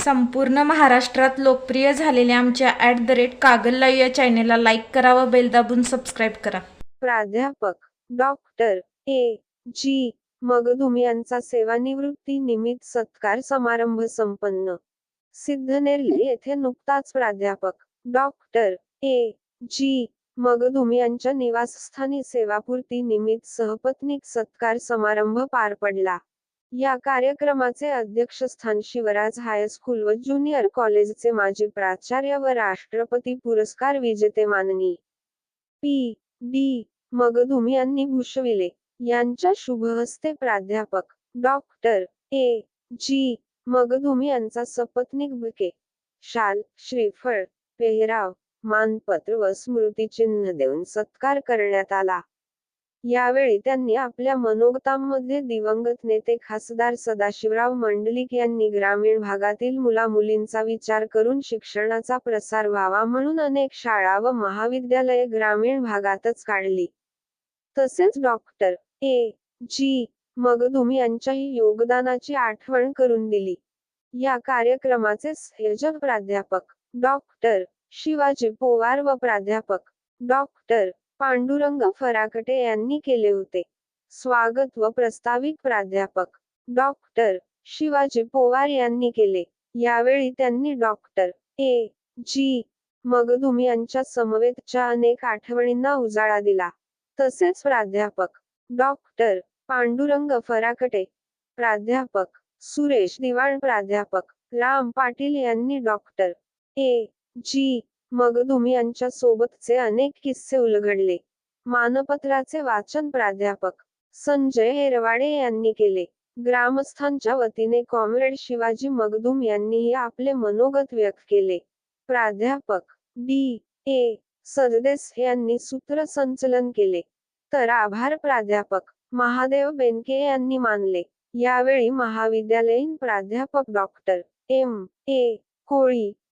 संपूर्ण महाराष्ट्रात लोकप्रिय झालेल्या आमच्या ॲट द रेट कागल या चॅनेलला लाईक करा व बेल दाबून सबस्क्राईब करा. प्राध्यापक डॉक्टर ए जी मगदुम यांचा सेवानिवृत्ती निमित्त सत्कार समारंभ संपन्न. सिद्धनेरली येथे नुकताच प्राध्यापक डॉक्टर ए जी मगदुम यांच्या निवासस्थानी सेवापूर्ती निमित्त सहपत्नीक सत्कार समारंभ पार पडला. या कार्यक्रमाचे अध्यक्षस्थान शिवराज हायस्कूल व ज्युनियर कॉलेजचे माजी प्राचार्य व राष्ट्रपती पुरस्कार विजेते माननी. पी. डी. मगदुम यांनी भूषविले. यांच्या शुभहस्ते प्राध्यापक डॉक्टर ए. जी. मगदुम यांचा सपत्निक बुके शाल श्रीफळ पेहराव मानपत्र व स्मृतिचिन्ह देऊन सत्कार करण्यात आला. यावेळी त्यांनी आपल्या मनोगतांमध्ये दिवंगत नेते खासदार सदाशिवराव मंडलिक यांनी ग्रामीण भागातील मुलामुलींचा विचार करून शिक्षणाचा प्रसार व्हावा म्हणून अनेक शाळा व महाविद्यालये ग्रामीण भागातच काढली. तसेच डॉक्टर ए. जी. मगदुम यांच्याही योगदानाची आठवण करून दिली. या कार्यक्रमाचे संयोजक प्राध्यापक डॉक्टर शिवाजी पोवार व प्राध्यापक डॉक्टर पांडुरंग फराकटे यांनी केले होते. स्वागत व प्रस्ताविक प्राध्यापक डॉक्टर शिवाजी पोवार यांनी केले. यावेळी त्यांनी डॉक्टर ए. जी. मगदुम यांच्या समवेतच्या अनेक आठवणींना उजाळा दिला. तसेच प्राध्यापक डॉक्टर पांडुरंग फराकटे प्राध्यापक सुरेश दिवाण प्राध्यापक राम पाटील यांनी डॉक्टर ए. जी. मगदुम यांच्या सोबतचे अनेक किस्से उलगडले. मानपत्राचे वाचन प्राध्यापक संजय हेरवाडे यांनी केले. ग्रामस्थांच्या वतीने कॉम्रेड शिवाजी मगदुम यांनीही आपले मनोगत व्यक्त केले. प्राध्यापक डी. ए. सरदेस यांनी सूत्रसंचलन केले. तर आभार प्राध्यापक महादेव बेनके यांनी मानले. यावेळी महाविद्यालयीन प्राध्यापक डॉक्टर एम. ए. कोळी